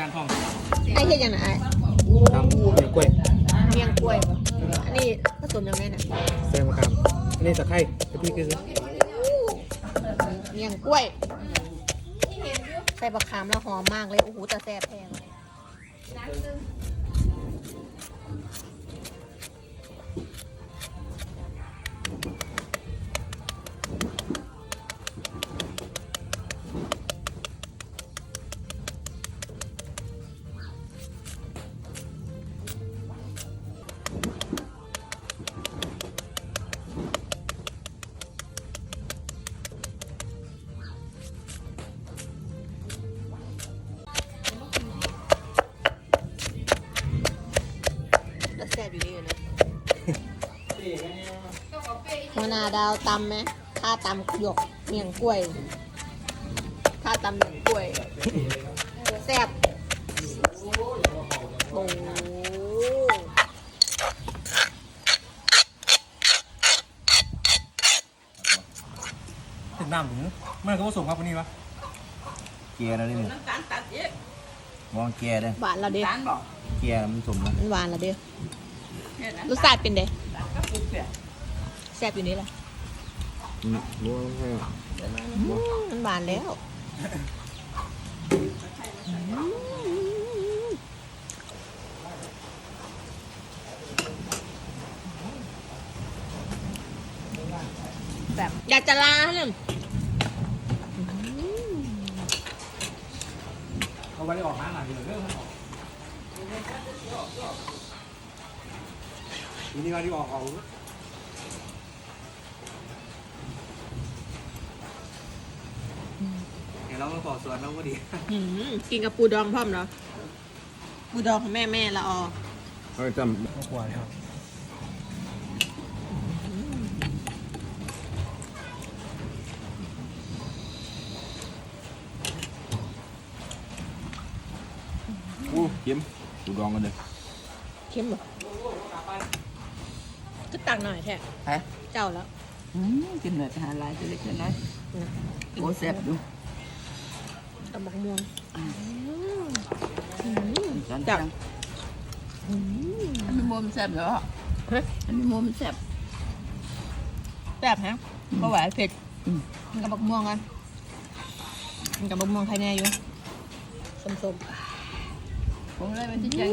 จานทองไอ้เฮ็ดยังไงไอ้ตำเมียงกล้วยเมียงกล้วยปะอันนี้ผสมยังไงน่ะแซงมะขามอันนี้ตะไคร้ตะพี่คือเมียงกล้วย ใส่บะขามแล้วหอมมากเลย โอ้โหแต่แซ่บแพง แล้วแซ่บอยู่ดีอยู่นะหัวหนาดาวตำไหมข้าตำหยกเมียงกล้วยข้าตำเมียงกล้วยแซ่บโอ้โหถึงน้ำหรือเมื่อก็ผสมครับวันนี้วะเกียร์นะนี่มึงมองเกียร์เด้อหวานแล้วเด้เกียร์มันสมนะมันหวานแล้วเด้ รสชาติเป็นเด้แซ่บอยู่นี่แหละรู้ใช่อืมมันหวานแล้วแบบอยากจะลาเนี่ยเอาไว้ออกมาหน่อยเดี๋ยวเรื่องมันออก ทีนี้ว่าที่ออกออกเดี๋ยวเรามาขอสวนเราพอดีอืมกินกับปูดองพร้อมเหรอ ปูดองของแม่แม่ละออเขาจกว่าครับำอู้เข็มดูดองกันเลยเค็มเหรอ ก็ตักหน่อยแค่ฮะเจ้าแล้วอืมกินหน่อยไปหาหลายจะเล็กจะน้อยโอ้แซ่บดูตำบักม่วงจังจัจับงอันนี้โมมันแซ่บเหรออันนี้โมมันแซ่บแซ่บฮะก็หวานเผ็ดอืมกินกับบักม่วงกันกินกับบักม่วงใครแน่อยู่ส้มๆผมเลยมันจะจัง